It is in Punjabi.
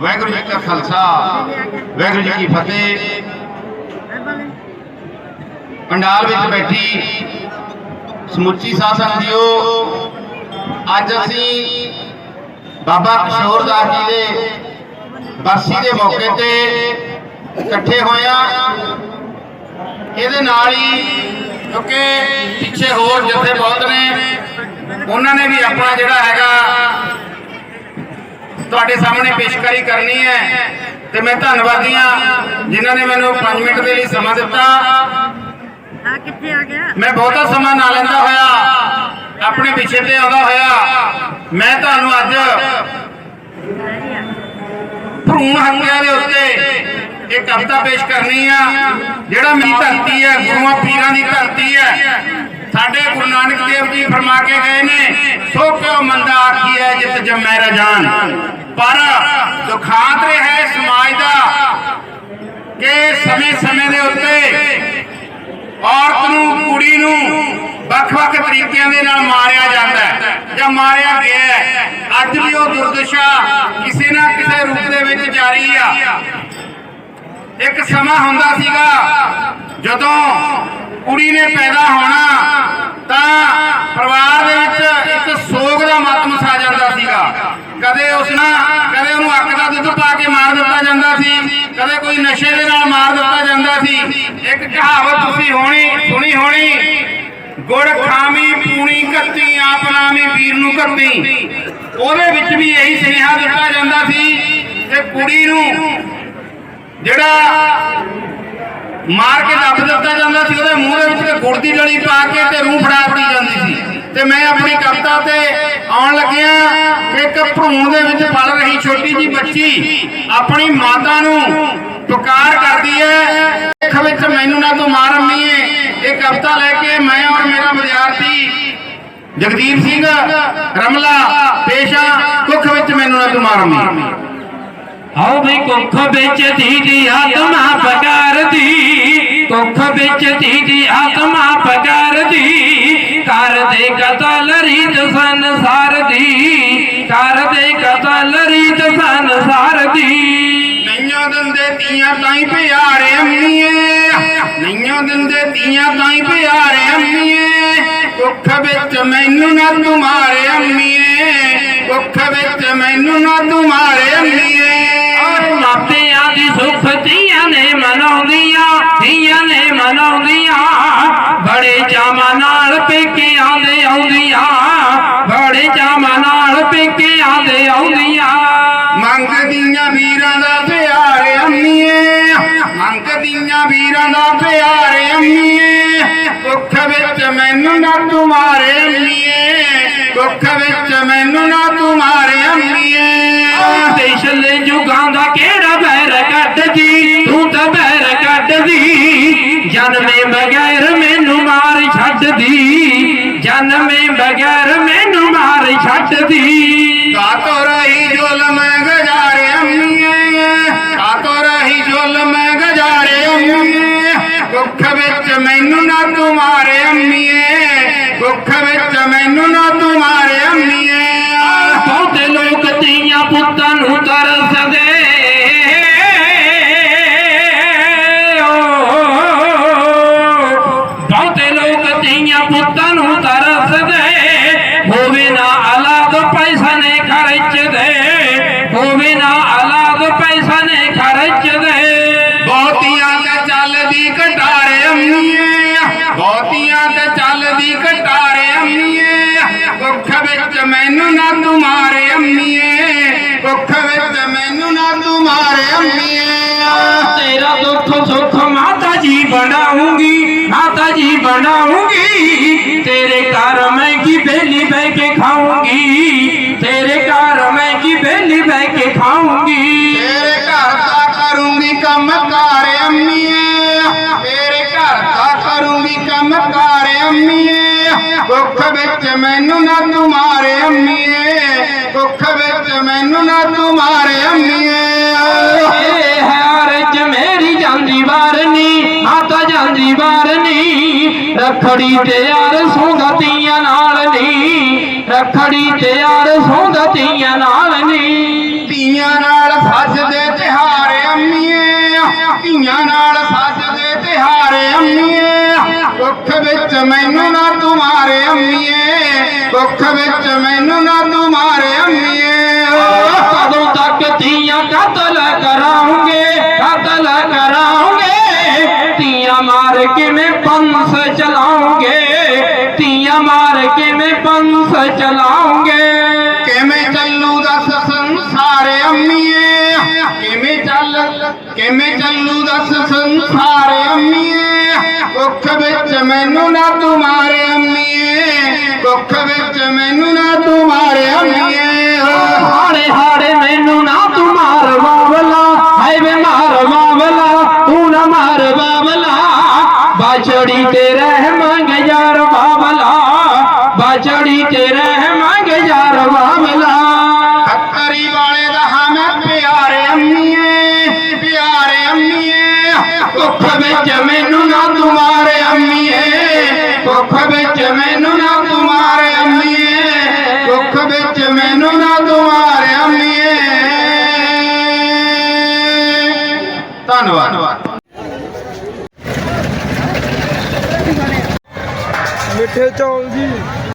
ਵਾਹਿਗੁਰੂ ਜੀ ਕਾ ਖਾਲਸਾ, ਵਾਹਿਗੁਰੂ ਜੀ ਕੀ ਫਤਿਹ। ਪੰਡਾਲ ਵਿੱਚ ਬੈਠੀ ਸਮੁੱਚੀ ਸਾਧ ਸੰਗਤ ਜੀਓ, ਅੱਜ ਅਸੀਂ ਬਾਬਾ ਕਿਸ਼ੋਰ ਦਾਸ ਜੀ ਦੇ ਬਰਸੀ ਦੇ ਮੌਕੇ ਤੇ ਇਕੱਠੇ ਹੋਏ ਆ ਇਹਦੇ ਨਾਲ ਹੀ ਕਿਉਂਕਿ ਪਿੱਛੇ ਹੋਰ ਜਥੇ ਬਹੁਤ ਨੇ, ਉਹਨਾਂ ਨੇ ਵੀ ਆਪਣਾ ਜਿਹੜਾ ਹੈਗਾ ਤੁਹਾਡੇ ਸਾਹਮਣੇ ਪੇਸ਼ਕਾਰੀ ਕਰਨੀ ਹੈ ਤੇ ਮੈਂ ਧੰਨਵਾਦੀ ਹਾਂ ਜਿਨ੍ਹਾਂ ਨੇ ਮੈਨੂੰ 5 ਮਿੰਟ ਦੇ ਲਈ ਸਮਾਂ ਦਿੱਤਾ। ਆ ਕਿੱਥੇ ਆ ਗਿਆ? ਮੈਂ ਬਹੁਤਾ ਸਮਾਂ ਨਾ ਲੈਂਦਾ ਹੋਇਆ ਆਪਣੇ ਪਿੱਛੇ ਤੇ ਆਉਂਦਾ ਹੋਇਆ। ਮੈਂ ਤੁਹਾਨੂੰ ਅੱਜ ਭਰੂਣ ਹੱਤਿਆ ਦੇ ਉੱਤੇ ਇੱਕ ਕਵਿਤਾ ਪੇਸ਼ ਕਰਨੀ ਆ ਜਿਹੜਾ ਮੇਰੀ ਧਰਤੀ ਹੈ ਗੁਰੂਆਂ ਪੀਰਾਂ ਦੀ ਧਰਤੀ ਹੈ। ਸਾਡੇ ਗੁਰੂ ਨਾਨਕ ਦੇਵ ਜੀ ਫਰਮਾ ਕੇ ਗਏ ਨੇ ਸੋ ਕਿਉ ਮੰਦਾ ਆਖੀ ਹੈ ਜਿਤ ਜੰਮੈ ਰਜਾਨ? ਪਰ ਦੁਖਾਂਤ ਰਿਹਾ ਹੈ ਸਮਾਜ ਦਾ ਕਿ ਸਮੇਂ-ਸਮੇਂ ਦੇ ਉੱਤੇ ਔਰਤ ਨੂੰ, ਕੁੜੀ ਨੂੰ ਵੱਖ-ਵੱਖ ਤਰੀਕਿਆਂ ਦੇ ਨਾਲ ਮਾਰਿਆ ਜਾਂਦਾ ਹੈ ਜਾਂ ਮਾਰਿਆ ਗਿਆ ਹੈ। ਅੱਜ ਵੀ ਉਹ ਦੁਰਦਸ਼ਾ ਕਿਸੇ ਨਾ ਕਿਸੇ ਰੂਪ ਦੇ ਵਿੱਚ ਜਾਰੀ ਆ। ਇੱਕ ਸਮਾਂ ਹੁੰਦਾ ਸੀਗਾ ਜਦੋਂ ਕੁੜੀ ਨੇ ਪੈਦਾ ਹੋਣਾ ਤਾਂ ਪਰਿਵਾਰ ਦੇ ਵਿੱਚ ਇੱਕ ਸੋਗ ਦਾ ਮਾਤਮ ਛਾ ਜਾਂਦਾ ਸੀਗਾ ਕਦੇ ਉਸ ਨਾਲ ਕਦੇ ਉਹਨੂੰ ਅੱਗ ਦਾ ਦੁੱਧ ਪਾ ਕੇ ਮਾਰ ਦਿੱਤਾ ਜਾਂਦਾ ਸੀ ਕਦੇ ਕੋਈ ਨਸ਼ੇ ਦੇ ਨਾਲ ਮਾਰ ਦਿੱਤਾ ਜਾਂਦਾ ਸੀ ਇੱਕ ਕਹਾਵਤ ਤੁਸੀਂ ਹੋਣੀ, ਸੁਣੀ ਹੋਣੀ। ਗੁੜ ਖਾਮੀ ਪੂਣੀ ਕੱਤੀ, ਆਪ ਨਾਮੀ ਵੀਰ ਨੂੰ ਕੱਤੀ। ਉਹਦੇ ਵਿੱਚ ਵੀ ਇਹੀ ਸੁਨੇਹਾ ਦਿੱਤਾ ਜਾਂਦਾ ਸੀ ਕਿ ਕੁੜੀ ਨੂੰ ਜਿਹੜਾ ਮਾਰ ਕੇ ਦੱਬ ਦਿੱਤਾ ਜਾਂਦਾ ਸੀ, ਉਹਦੇ ਮੂੰਹ ਦੇ ਵਿੱਚ ਗੁੜ ਦੀ ਡਲੀ ਪਾ ਕੇ ਤੇ ਰੂਹ ਫੜਾ ਫੜੀ ਜਾਂਦੀ ਸੀ। ਤੇ ਮੈਂ ਆਪਣੀ ਕਵਿਤਾ ਤੇ ਆਉਣ ਲੱਗਿਆ ਇੱਕ ਭਰੂਣ ਦੇ ਵਿੱਚ ਪਲ ਰਹੀ ਛੋਟੀ ਜੀ ਬੱਚੀ, ਆਪਣੀ ਮਾਤਾ ਨੂੰ ਪੁਕਾਰ ਕਰਦੀ ਹੈ। ਅੱਖ ਵਿੱਚ ਮੈਨੂੰ ਨਾ ਤੂੰ ਮਾਰ ਅੰਮੀਏ ਇਹ ਕਵਿਤਾ ਲੈ ਕੇ ਮੈਂ ਔਰ ਮੇਰਾ ਵਿਦਿਆਰਥੀ ਜਗਦੀਪ ਸਿੰਘ, ਰਮਲਾ, ਪੇਸ਼ਾ, ਕੁੱਖ ਵਿੱਚ ਮੈਨੂੰ ਨਾ ਤੂੰ ਮਾਰ ਅੰਮੀਏ ਆਓ ਵੀ ਕੁੱਖ ਵਿੱਚ ਦੀਦੀ ਆਤਮਾ ਪਕਾਰਦੀ, ਕੁੱਖ ਵਿੱਚ ਦੀਦੀ ਆਤਮਾ ਪਕਾਰਦੀ ਕਰਦੇ ਕਤਲ ਰੀਤ ਸੰਸਾਰ ਦੀ ਕਰਦੇ ਕਤਲ ਰੀਤ ਸੰਸਾਰ ਦੀ ਨਈਆਂ ਦਿੰਦੇ ਤੀਆਂ ਤਾਈ ਪਿਆਰੇ ਅੰਮੀਏ। ਨਈਆਂ ਦਿੰਦੇ ਤੀਆਂ ਤਾਈ ਪਿਆਰੇ ਅੰਮੀਏ। ਕੁੱਖ ਵਿੱਚ ਮੈਨੂੰ ਨਾ ਤੁਮਾਰੇ ਅੰਮੀਏ। ਕੁੱਖ ਵਿੱਚ ਮੈਨੂੰ ਨਾ ਤੁਮਾਰੇ ਅੰਮੀਏ। ਔਰ ਮਾਪਿਆਂ ਦੀ ਸੁਖ ਧੀਆਂ ਨੇ ਮਨਾਉਂਦੀਆਂ ਧੀਆਂ ਨੇ ਮਨਾਉਂਦੀਆਂ। ਬੜੇ ਚਾਵਾਂ ਨਾਲ ਪੇਕਿਆਂ ਦੇ ਆਉਂਦੀਆਂ ਬੜੇ ਚਾਵਾਂ ਨਾਲ ਪੇਕਿਆਂ ਦੇ ਆਉਂਦੀਆਂ। ਮੰਗਦੀਆਂ ਵੀਰਾਂ ਦਾ ਪਿਆਰੇ ਮੰਗਦੀਆਂ ਵੀਰਾਂ ਦਾ ਪਿਆਰੇ ਅੰਮੀਏ। ਕੁੱਖ ਵਿੱਚ ਮੈਨੂੰ ਨਾ ਤੁਮਾਰੇ ਅੰਮੀਏ। ਕੁੱਖ ਵਿੱਚ ਮੈਨੂੰ ਨਾ ਤੁਮਾਰੇ ਅੰਮੀਏ। ਦੇਸ਼ ਲੈ ਜੁਗਾਂ ਦਾ ਕਿਹੜਾ ਬੈਰ ਕੱਢਦੀ? ਤੂੰ ਤਾਂ ਬੈਰ ਕੱਢਦੀ। ਜਨਮੇ ਬਗੈਰ ਮੈਨੂੰ ਮਾਰ ਛੱਡਦੀ। ਜਨਮੇ ਬਗੈਰ ਮੈਨੂੰ ਮਾਰ ਛੱਡਦੀ। ਕਾਤੋ ਰਹੀ ਜ਼ੁਲਮ ਗਜ਼ਾਰੇ ਅੰਮੀਏ ਕਾਤੋ ਰਹੀ ਜ਼ੁਲਮ ਗਜ਼ਾਰੇ ਅੰਮੀਏ ਕੁੱਖ ਵਿੱਚ ਮੈਨੂੰ ਨਾ ਤੁਮਾਰੇ ਅੰਮੀਏ। ਕੁੱਖ ਵਿੱਚ ਮੈਨੂੰ ਨਾ ਤੁਮਾਰੇ ਅੰਮੀਏ। ਬਹੁਤੇ ਲੋਕ ਧੀਆਂ ਪੁੱਤਾਂ ਨੂੰ ਤਰਸਦੇ ਮੈਨੂੰ ਨਾ ਤੁਮਾਰੇ ਅੰਮੀਏ। ਕੁੱਖ ਵਿੱਚ ਮੈਨੂੰ ਨਾ ਤੁਮਾਰੇ ਅੰਮੀਏ। ਤੇਰਾ ਦੁੱਖ ਸੁੱਖ ਮਾਤਾ ਜੀ ਬਣਾਉਂਗੀ ਮਾਤਾ ਜੀ ਬਣਾਉਂਗੀ। ਤੇਰੇ ਘਰ ਮੈਂ ਕੀ ਬੇਲੀ ਬਹਿ ਕੇ ਖਾਉਂਗੀ ਤੇਰੇ ਘਰ ਮੈਂ ਕੀ ਬੇਲੀ ਬਹਿ ਕੇ ਖਾਉਂਗੀ। ਕੁੱਖ ਵਿੱਚ ਮੈਨੂੰ ਨਾ ਤੁਮਾਰੇ ਅੰਮੀਏ ਕੁੱਖ ਵਿੱਚ ਮੈਨੂੰ ਨਾ ਤੁਮਾਰੇ ਅੰਮੀਏ। ਇਹ ਹਾਰ ਚ ਮੇਰੀ ਜਾਂਦੀ ਵਾਰ ਨੀ ਮਾਤਾ ਜਾਂਦੀ ਵਾਰ ਨੀ ਰਖੜੀ ਤੇ ਯਾਰ ਸੌਂਦਤੀਆਂ ਨਾਲ ਨੀ ਰਖੜੀ ਤੇ ਯਾਰ ਸੌਂਦਤੀਆਂ ਨਾਲ ਨੀ। ਧੀਆਂ ਨਾਲ ਸੱਜ ਵਿੱਚ ਮੈਨੂੰ ਨਾ ਤੁਮਾਰੇ ਅੰਮੀਏ। ਦੁੱਖ ਵਿੱਚ ਮੈਨੂੰ ਨਾ ਤੁਮਾਰੇ ਅੰਮੀਏ। ਓ ਕਦੋਂ ਤੱਕ ਧੀਆਂ ਕਤਲ ਕਰਾਉਂਗੇ ਕਤਲ ਕਰਾਉਂਗੇ। ਧੀਆਂ ਮਾਰ ਕੇ ਮੈਂ ਪੰਸ ਚਲਾਉਂਗੇ? ਧੀਆਂ ਮਾਰ ਕੇ ਮੈਂ ਪੰਸ ਚਲਾਉਂਗੇ? ਕਿਵੇਂ ਚੱਲੂ ਦੱਸ ਸੰਸਾਰ ਅੰਮੀਏ? ਕਿਵੇਂ ਚੱਲ ਕਿਵੇਂ ਚੱਲੂ ਦੱਸ ਸੰਸਾਰ ਅੰਮੀਏ? ਦੁੱਖ ਵਿੱਚ ਮੈਨੂੰ ਨਾ ਤੁਮਾਰੇ ਅੰਮੀਏ। ਕੁੱਖ ਵਿੱਚ ਮੈਨੂੰ ਨਾ ਤੁਮਾਰੇ ਅੰਮੀਏ। ਹਾੜੇ ਹਾੜੇ ਮੈਨੂੰ ਨਾ ਤੂੰ ਮਾਰ ਬਾਬਲਾ ਹਾਏ ਵੇ ਮਾਰ ਬਾਬਲਾ ਤੂੰ ਨਾ ਮਾਰ ਬਾਬਲਾ ਬਾਛੜੀ ਤੇ ਰਹਿ ਮੰਗ ਯਾਰ ਬਾਬਲਾ ਬਾਛੜੀ ਤੇ ਰਹਿ ਮੰਗ ਯਾਰ ਬਾਬਲਾ ਖੱਤਰੀ ਵਾਲੇ ਦਾ ਹਾਂ ਮੈਂ ਪਿਆਰੇ ਅੰਮੀਏ। ਪਿਆਰੇ ਅੰਮੀਏ ਦੁੱਖ ਵਿੱਚ ਮੈਨੂੰ ਨਾ ਧੰਨਵਾਦ। ਮਿੱਠੇ ਚੌਲ ਜੀ।